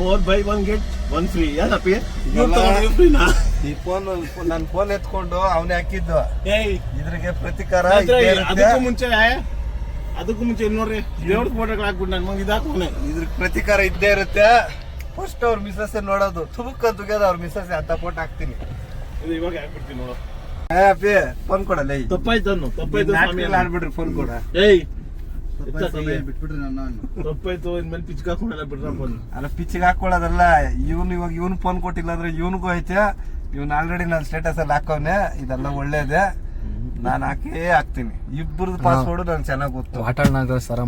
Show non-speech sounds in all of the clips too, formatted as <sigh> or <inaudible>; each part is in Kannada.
more buy one get one free ಏನಪ್ಪಿ ಫ್ರೀನಾ ಈ ಫೋನ್ ನನ್ ಫೋನ್ ಎತ್ಕೊಂಡು ಅವನೇ ಹಾಕಿದ್ದು. ಇದ್ರಿಗೆ ಪ್ರತಿಕಾರ ಅದಕ್ಕೂ ಮುಂಚೆ ಅದಕ್ಕೂ ಮುಂಚೆ ನೋಡ್ರಿ ದೇವ್ರ ಫೋಟೋಗಳು ಹಾಕ್ಬಿಟ್ಟು ನನ್ ಮಗ ಇದಾಕೋನೆ ಇದ್ರ ಪ್ರತಿಕಾರ ಇದ್ದೇ ಇರುತ್ತೆ. ಫಸ್ಟ್ ಅವ್ರ ಮಿಸಸ್ ನೋಡೋದು. ತುಬುಕ ಅಂತುಗ್ಯದ ಅವ್ರ ಮಿಸಸ್ ಅಂತ ಫೋಟೋ ಹಾಕ್ತೀನಿ. ಇದು ಇವಾಗ ಹಾಕ್ಬಿಡ್ತೀನಿ ನೋಡು. ಏ ಅಪ್ಪಿ ಫೋನ್ ಕೊಡಲ್ಲ ತಪ್ಪಾಯ್ತು ತಪ್ಪಾಯ್ತು ಆಡ್ಬಿಡ್ರಿ ಫೋನ್ ಕೊಡ. ಏಯ್ ನನ್ನ ತಪ್ಪಾಯ್ತು ಇನ್ಮೇಲೆ ಪಿಚ್ ಹಾಕೊಂಡೆಲ್ಲ ಅಲ್ಲ ಪಿಚ್ಗೆ ಹಾಕೊಳ್ಳೋದಲ್ಲ ಇವನು ಇವಾಗ ಇವನು ಫೋನ್ ಕೊಟ್ಟಿಲ್ಲ ಅಂದ್ರೆ ಇವನಿಗೂ ಐತೆ. ಇವ್ನು ಆಲ್ರೆಡಿ ನನ್ನ ಸ್ಟೇಟಸ್ ಅಲ್ಲಿ ಹಾಕವ್ನೆ ಇದೆಲ್ಲ ಒಳ್ಳೇದೆ. ನಾನು ಹಾಕೇ ಹಾಕ್ತೀನಿ. ಇಬ್ಬರದ್ದು ಪಾಸ್ವರ್ಡ್ ನಾನು ಚೆನ್ನಾಗಿ ಗೊತ್ತು. ವಾಟಾಳ್ನಾಗ ಸರ.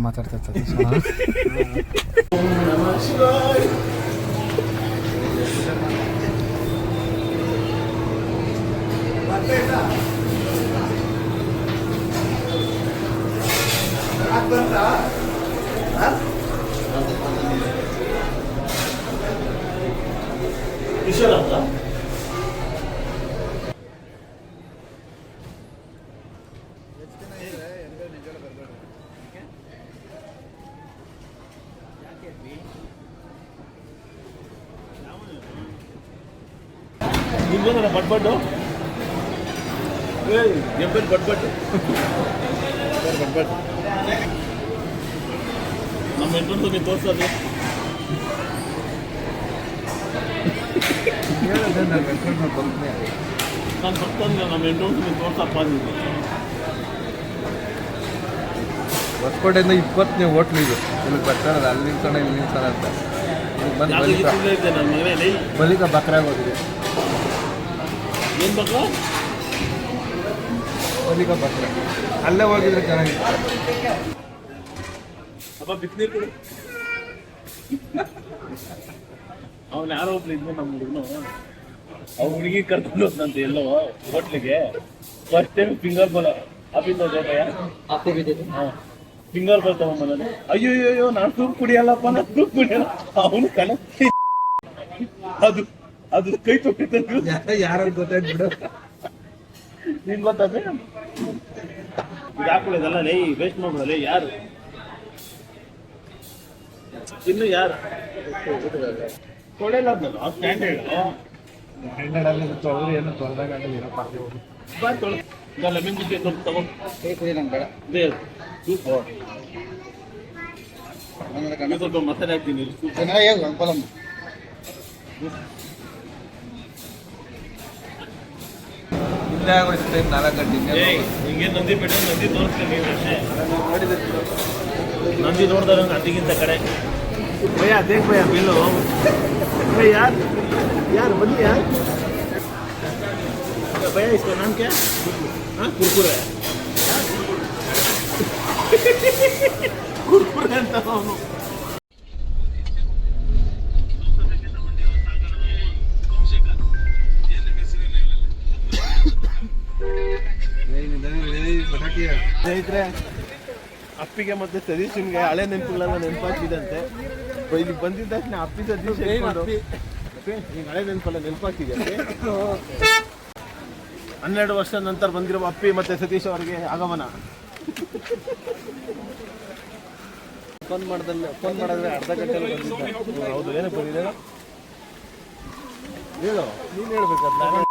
ಮಾತಾಡ್ತಾ ವಿಶಾಲ ಅಂತ? ನಿಮ್ಗೆ ಬಡ್ಬಡ್ಡು? ಏಯ್ ತೋರ್ಸೋದು. ನಾನು ಭಕ್ತಂದ್ರೆ ನಮ್ಮ ನೀವು ತೋರ್ಸಪ್ಪ ಹೊಸಕೋಟೆಯಿಂದ ಇಪ್ಪತ್ತನೇ ಹೋಟ್ಲು ಇದು. ಇಲ್ಲಿ ಬರ್ತಾರಲ್ಲ ಅಲ್ಲಿ ನಿಲ್ಸೋಣ ಇಲ್ಲಿ ನಿಲ್ಸೋಣ ಅಂತ. ಬಂದು ಅಲ್ಲಿ ಬಲಿಕ. ಬಕ್ರಾಗ ಹೋಗಿದೆ. ಏನು ಬೇಕು ಬಲಿಕ ಬಕ್ರ. ಅಲ್ಲೇ ಹೋಗಿದ್ರೆ ಚೆನ್ನಾಗಿತ್ತು. ಅಪ್ಪ ಬಿಸಿನೀರು ಕೊಡು. ಅವನು ಯಾರೋ ಒಬ್ರು ಇದ್ನು ನಮ್ಮ ಹುಡುಗನು. ಅವ್ನ ಹುಡುಗಿ ಕರ್ಕೊಂಡು ಹೋದ್ನಂತೆ ಎಲ್ಲೋ ಹೋಟ್ಲಿಗೆ. ಫಸ್ಟ್ ಟೈಮ್ ಫಿಂಗರ್ ಬಾಲ್ ಜೊತೆಯ ಹಾಂ. ಫಿಂಗರ್ ಬಾಲ್ ತಗೊಂಬಂದಾನೆ. ಅಯ್ಯೋ ಅಯ್ಯೋ ನಾನು ಸೂಪ್ ಕುಡಿಯಲ್ಲಪ್ಪ ನಾನು ಸೂಪ್ ಕುಡಿಯಲ್ಲ. ಅವನು ಕಣ ಅದು ಅದು ಕೈ ತೊಟ್ಟಿತ್ತು ಯಾರು ಗೊತ್ತಾಯ್ತು ಬಿಡು. ನಿನ್ ಗೊತ್ತಾದ್ರೆ ಇದು ಹಾಕೊಳ್ಳೋದಲ್ಲ ಲೇ ವೇಸ್ಟ್ ಮಾಡ್ಬಿಡಲ್ಲ ಯಾರು? ಯಾರು? ಸ್ವಲ್ಪ ಇನ್ನೂ ಸ್ವಲ್ಪ ಮಸಾಲೆ ಹಾಕ್ತೀನಿ ಟೈಮ್ ನಾಲ್ಕು ಹಿಂಗೆ ನಂದಿ ಬಿಟ್ಟು ನಂದಿ ತೋರಿಸ್ತೀನಿ ನೀನು ಅಷ್ಟೇ ನಂದಿ ನೋಡ್ದಾಗ ನಂದಿಗಿಂತ ಕಡೆ. ಭಯ देख ಭಯ बिलो ಭಯ ಯಾರು? ಯಾರು? बदली यार भैया इसका नाम क्या हाँ कुरकुरा है कुरकुरा ಅಂತ ಅವನು. ಸ್ನೇಹಿತರೆ, ಅಪ್ಪಿಗೆ ಮತ್ತೆ ಸತೀಶನ್ಗೆ ಹಳೆ ನೆನಪುಗಳೆಲ್ಲ ನೆನಪಾಗ್ತಿದಂತೆ ಇಲ್ಲಿ ಬಂದಿದ್ದ ತಕ್ಷಣ ಅಪ್ಪಿ ಅಪ್ಪಿ, ನಿಂಗೆ ಹಳೆ ನೆನಪಲ್ಲ ನೆನಪಾಗ್ತಿದೆ ಹನ್ನೆರಡು ವರ್ಷ ನಂತರ ಬಂದಿರುವ ಅಪ್ಪಿ ಮತ್ತೆ ಸತೀಶ್ ಅವರಿಗೆ ಆಗಮನ. ಫೋನ್ ಮಾಡ್ದಲ್ಲಿ ಫೋನ್ ಮಾಡಿದ್ರೆ ಅರ್ಧ ಗಂಟೆ ಬಂದಿದ್ದ. ಹೌದು ಏನಕ್ಕೆ ಬಂದಿದೆ? ಹೇಳು. ನೀನು ಹೇಳ್ಬೇಕಲ್ಲ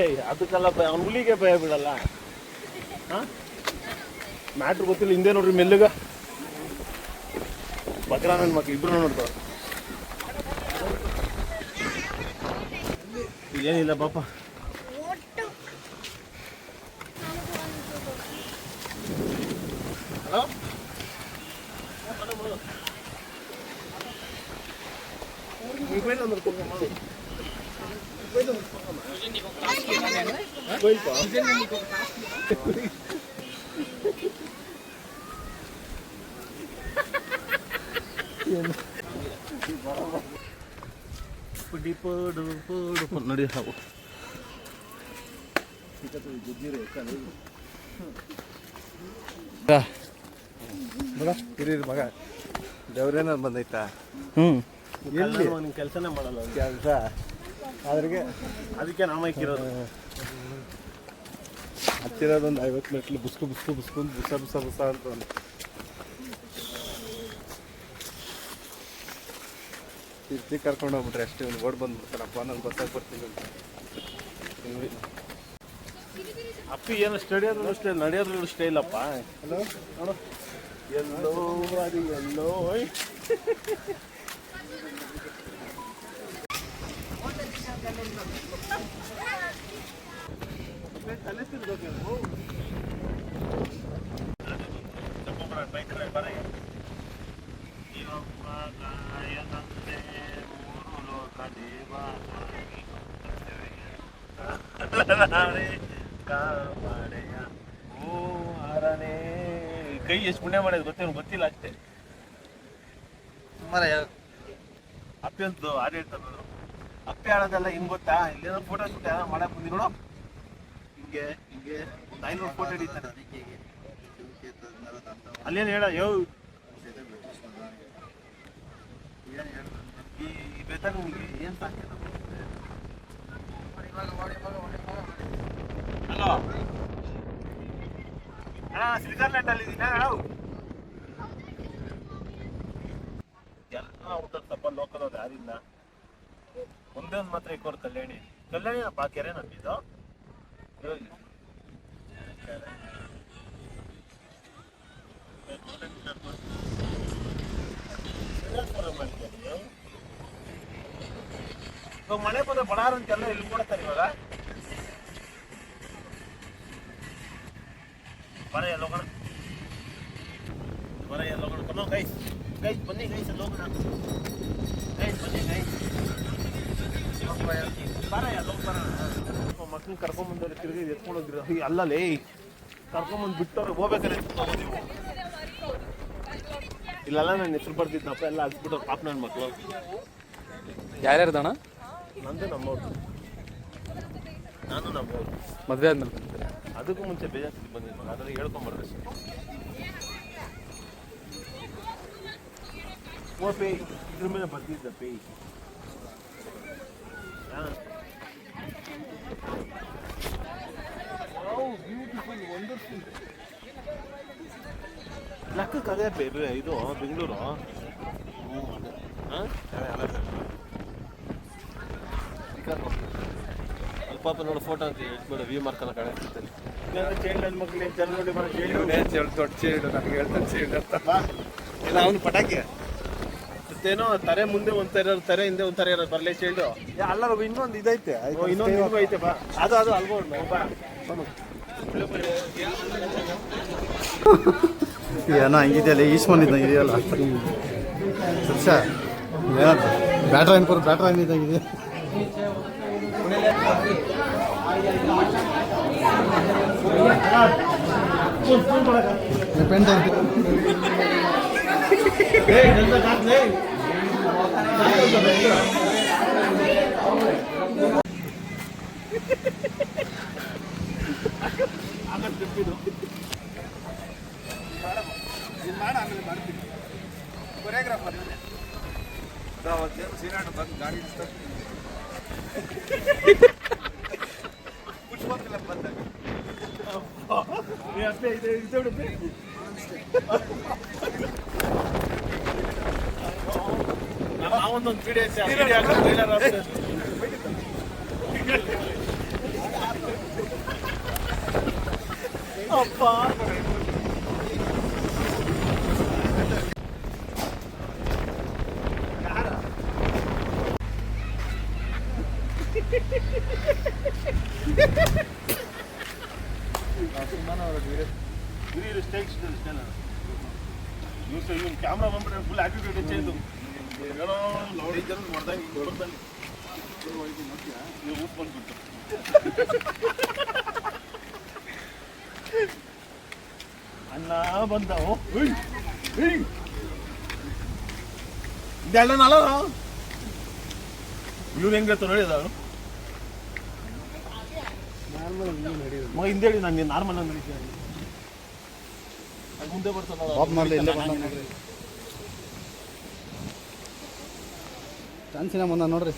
ಏಯ್ ಅದಕ್ಕೆಲ್ಲ ಭಯ ಅವ್ನ ಹುಲಿಗೆ ಭಯ ಬಿಡಲ್ಲ ಹಾಂ ಮ್ಯಾಟ್ರ್ ಗೊತ್ತಿಲ್ಲ ಹಿಂದೆ ನೋಡ್ರಿ ಮೆಲ್ಲಗ ಬಕ್ರ ನನ್ನ ಮಕ್ಳು ಇಬ್ರು ನೋಡ್ತಾವ ಏನಿಲ್ಲ ಪಾಪ ಹಲೋ ಪುಡಿ ಪೋಡು ಪೋಡು ನೋಡಿ ಹಾವು ಮಗ ದೇವ್ರೇನ ಬಂದೈತಾ ಹ್ಮ್ ಎಲ್ಲಿ ನಿನ್ ಕೆಲಸನೇ ಮಾಡಲ್ಲ. ಕೆಲಸ ಅದ್ರಿಗೆ ಅದಕ್ಕೆ ನಾಮ ಹಾಕಿರೋದು ಹತ್ತಿರೋದೊಂದು ಐವತ್ತು ಮೆಟ್ಲು ಬುಸ್ಕು ಬುಸ್ಕು ಬುಸ್ಕು ಬುಸ ಬುಸ ಬುಸ ಅಂತ ಒಂದು. ತಿರ್ತಿ ಕರ್ಕೊಂಡು ಹೋಗ್ಬಿಟ್ರೆ ಅಷ್ಟೇ ಒಂದು ಓಡ್ ಬಂದ್ಬಿಡ್ತಾರಪ್ಪ ನಾನು ಬಸ್ಸಾಗಿ ಬರ್ತೀನಿ ಅಂತ. ಅಪ್ಪಿ ಏನು ಸ್ಟಡಿಯೋದು ಅಷ್ಟೇ ನಡೆಯೋದ್ರಲ್ಲೂ ಅಷ್ಟೇ ಇಲ್ಲಪ್ಪ. ಹಲೋ ನೋಡು. ಎಲ್ಲೋ ಅದು ಎಲ್ಲೋ ಕೈ ಎಷ್ಟು ಪುಣ್ಯ ಮಾಡಿದ್ ಗೊತ್ತೇನು? ಗೊತ್ತಿಲ್ಲ ಅಷ್ಟೇ. ಅಪ್ಪಿ ಅತ್ಯಂತ ಆಡಳಿತ ಅಪ್ಪಿ ಆಡೋದೆಲ್ಲ ಹಿಂಗ್ ಗೊತ್ತಾ? ಇಲ್ಲೇನೋ ಫೋಟೋ ಶೂಟ್ ಯಾರೋ ಮಾಡಕ್ ಬಂದಿ ನೋಡು. ಹಿಂಗೆ ಹಿಂಗೆ. ಒಂದು ಐನೂರು ಫೋಟೋ ಹಿಡಿತಾರೆ ಅಲ್ಲೇನು ಹೇಳ, ಯೋ. ಈ ನಿಮಗೆ ಏನ್ ಸಾಧ್ಯ? ಹಲೋ. ಅಣ್ಣ ಸ್ವಿಟ್ಜರ್ಲೆಂಡ್ ಅಲ್ಲಿ ಇದೀನ? ನಾವು ಎಲ್ಲ ಹುಟ್ಟತ್ತಪ್ಪ ಲೋಕಲ್ ಅವ್ರು ಯಾರಿಲ್ಲ. ಒಂದೇ ಒಂದು ಮಾತ್ರ ಇಕ್ಕೋರು ಕಲ್ಯಾಣಿ. ಕಲ್ಯಾಣಿ ನಪ್ಪ ಕೆರೆ ನಮ್ಮಿದು? ಇವಾಗ ಮಳೆ ಬಂದ ಬಡಾರ ಅಂತೆಲ್ಲ ಇಲ್ಲಿ ಕೊಡ್ತಾರೆ ಇವಾಗ. ಬರ ಎಲ್ಲ ಹೋಗೋಣ ಬರ ಎಲ್ಲ ಹೋಗೋಣ ಕಮ ಗೈಸ್ ಗೈಸ್ ಬನ್ನಿ ಗೈಸ್ ಎಲ್ಲ ಹೋಗೋಣ ಗೈಸ್ ಬನ್ನಿ ಗೈಸ್ ಮಕ್ಳನ್ನ ಕರ್ಕೊಂಬಂದವ್ರು ತಿರುಗಿ ಎತ್ಕೊಂಡು ಹೋಗಿರೋ ಅಲ್ಲಲೇ ಕರ್ಕೊಂಬಂದು ಬಿಟ್ಟವ್ರು ಹೋಗ್ಬೇಕಾದ್ರೆ ಇಲ್ಲೆಲ್ಲ ನನ್ನ ಹೆಸರು ಬರ್ತಿದ್ದಪ್ಪ ಎಲ್ಲ ಹಚ್ಬಿಟ್ಟು ಪಾಪ ನನ್ನ ಮಕ್ಕಳು ಯಾರ್ಯಾರ್ದಣ್ಣ ನಂದು ನಮ್ಮವ್ರು. ನಾನು ನಮ್ಮವ್ರು. ಮದುವೆ ಆದ್ಮೇಲೆ ಅದಕ್ಕೂ ಮುಂಚೆ ಬೇಜಾರು ಬಂದಿದ್ದು ಅದ್ರಲ್ಲಿ ಹೇಳ್ಕೊಂಬರ್ದು ಅಷ್ಟೇ ಓ ಪೇ ಇದ್ರ ಮೇಲೆ ಬರ್ತಿದ್ದ ಪೇ. ಲೆಕ್ಕಕ್ಕೆ ಅದೇ ಬೇರೆ ಇದು ಬೆಂಗಳೂರು? ಹಾಂ? ಪಾಪ ನೋಡು ಫೋಟೋ ಅಂತ ಹೇಳ್ಬಿಡು ವ್ಯೂ ಮಾರ್ಕ್ ಎಲ್ಲ ಕಡೆ ಚೈಲ್ಡ್ ದೊಡ್ಡ ಚೇಡು ನನಗೆ ಹೇಳ್ತಾನೆ ಚೇಡು ಅಂತ. ಇಲ್ಲ ಅವನು ಪಟಾಕಿ. ಮತ್ತೇನೋ ತರೆ ಮುಂದೆ ಒಂದ್ ತರ ಇರೋದು, ತರೆ ಹಿಂದೆ ಒಂದ್ ತರ ಇರೋದು ಬರ್ಲೇ ಚೈಲ್ಡು ಅಲ್ಲ ಇನ್ನೊಂದು ಇದೈತೆ. ಇನ್ನೊಂದು ಐತೆ ಬಾ. ಅದು ಅದು ಅಲ್ಬೋದು ಬಾ. <laughs> ಏನೋ ಹಂಗಿದೆಯಲ್ಲ ಈಶ್ವನ್ ಇದ್ದಂಗೆ ಇದೆಯಲ್ಲ? ಸರ್ ಏನಂತ ಬ್ಯಾಟ್ರ ಏನ್ಪುರ ಬ್ಯಾಟ್ರ ಏನಿದ್ದಂಗೆ ಇದೆ ಪೆಂಟ್ ಕೊರಿಯೋಗ್ರಾಫರ್ ಸೀನಾಡು ಬಂದು ಗಾಡಿ ಪುಷ್ಪಂತಲ ಬಂದಾಗ. ಒಂದೊಂದು ವಿಡಿಯೋ ಅಪ್ಪ. ಇವ್ರು ಸ್ಟೈಲ್ ಇವ್ರು ಇವ್ನು ಕ್ಯಾಮ್ರಾ ಬಂದ್ಬಿಟ್ರೆ ಫುಲ್ ಆಟಿಟ್ಯೂಡ್ ಚೇಂಜ್ ಏನೋ ಲೌಡಿ ಜನ ನೋಡ್ದಂಗೆ ಹಿಂಗ್ ಕೊಡ್ತಾನೆ. ನೀವು ಉಪ್ಪು ಬಂದ್ಬಿಟ್ಟು. ಅಣ್ಣ ಬಂದವು. ಇದೆಲ್ಲ ನಲ ಇವ್ರು ಹೆಂಗ್ ನೋಡಿ ನಡೆಯೋದು ಮಗ ಹಿಂದೆ ಹೇಳಿ ನಾನು ನಾರ್ಮಲ್ ಆಗಿ ನಡೀತೀನಿ ಅದು ಮುಂದೆ ನೋಡ್ರಿ. ಚಾನ್ಸಿನ ಬಂದ ನೋಡ್ರಿ.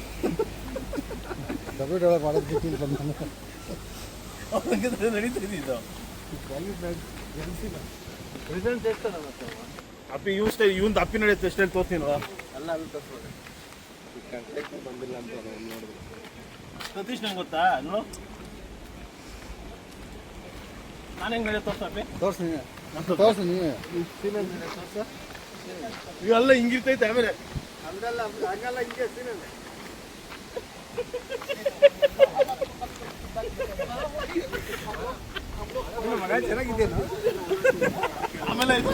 ಡಬ್ಲ್ಯೂ ಡಬ್ಲ್ಯೂ ಮಾಡೋದು ಬಿಟ್ಟಿಲ್ಲ ಬಂದ ನಡೀತಿದ್ದು ರಿಸಲ್ಟ್ ಎಷ್ಟಲ್ಲ ಮತ್ತೆ ಅಪ್ಪಿ ಇವ್ ಸ್ಟೈಲ್ ಇವಂದು ಅಪ್ಪಿ ನಡೆಯುತ್ತೆ ಸ್ಟೈಲ್ ತೋರ್ತೀನಿ ಅಲ್ಲ ಅಲ್ಲಿ ತೋರಿಸ್ಬೋದು ಬಂದಿಲ್ಲ ಅಂತ ನೋಡಿದ್ರು ಸತೀಶ್ ನಂಗೆ ಗೊತ್ತಾ? ನೋಡು. ನಾನು ಹೆಂಗ್ ನಡೆಯುತ್ತೆ ತೋರ್ಸ ಅಪ್ಪಿ. ತೋರ್ಸಿ ನೀವೇ ತೋರ್ಸಿ. ನೀವೇ ಇವೆಲ್ಲ ಹಿಂಗಿರ್ತೈತೆ ಆಮೇಲೆ. ಹಂಗಲ್ಲ ಹಿಂಗೆ ಮಗ ಚೆನ್ನಾಗಿದ್ದೇನು ಆಮೇಲೆ ಇದು.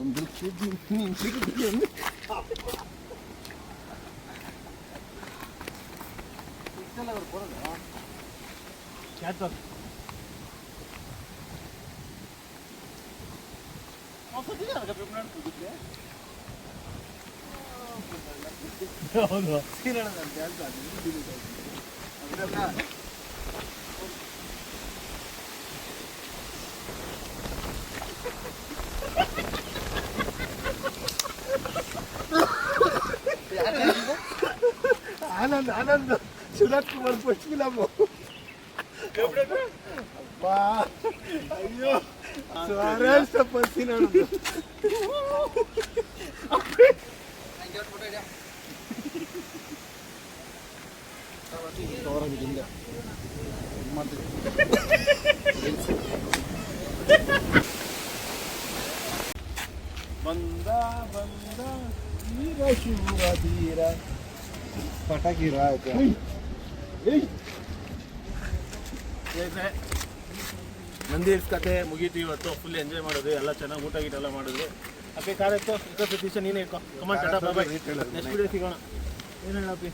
ಒಂದು ಕ್ಯಾಚ್ ಹೌದು ಆನಂದ್ ಆನಂದ್ ಸುರತ್ ಕುಮಾರ್ ಪಚ್ಚಿಲಮ್ಮ ಅಪ್ಪಾ ಅಯ್ಯೋ ಸ್ವರಾಷ್ಟ ಪಚ್ಚಿ ನೋಡುದು ಬಂದ ಬಂದ ತೀರ ಶಿವ ತೀರ ಪಟಾಕಿ ರಾಜ ಸ್ನೇಹಿತರೆ ನಂದಿ ಹಿಲ್ಸ್ ಕತೆ ಮುಗೀತು ಇವತ್ತು ಫುಲ್ ಎಂಜಾಯ್ ಮಾಡೋದು ಎಲ್ಲ ಚೆನ್ನಾಗಿ ಊಟ ಗೀಟ ಎಲ್ಲ ಮಾಡಿದ್ವಿ ಅಪ್ಪಿ ಕಾರ್ ಎತ್ತು ಇಕ್ಕ ಸತೀಶ ನೀನೇ ಇಕ್ಕೋ come on tata bye next video ಸಿಗೋಣ ಏನು ಹೇಳ ಅಪ್ಪಿ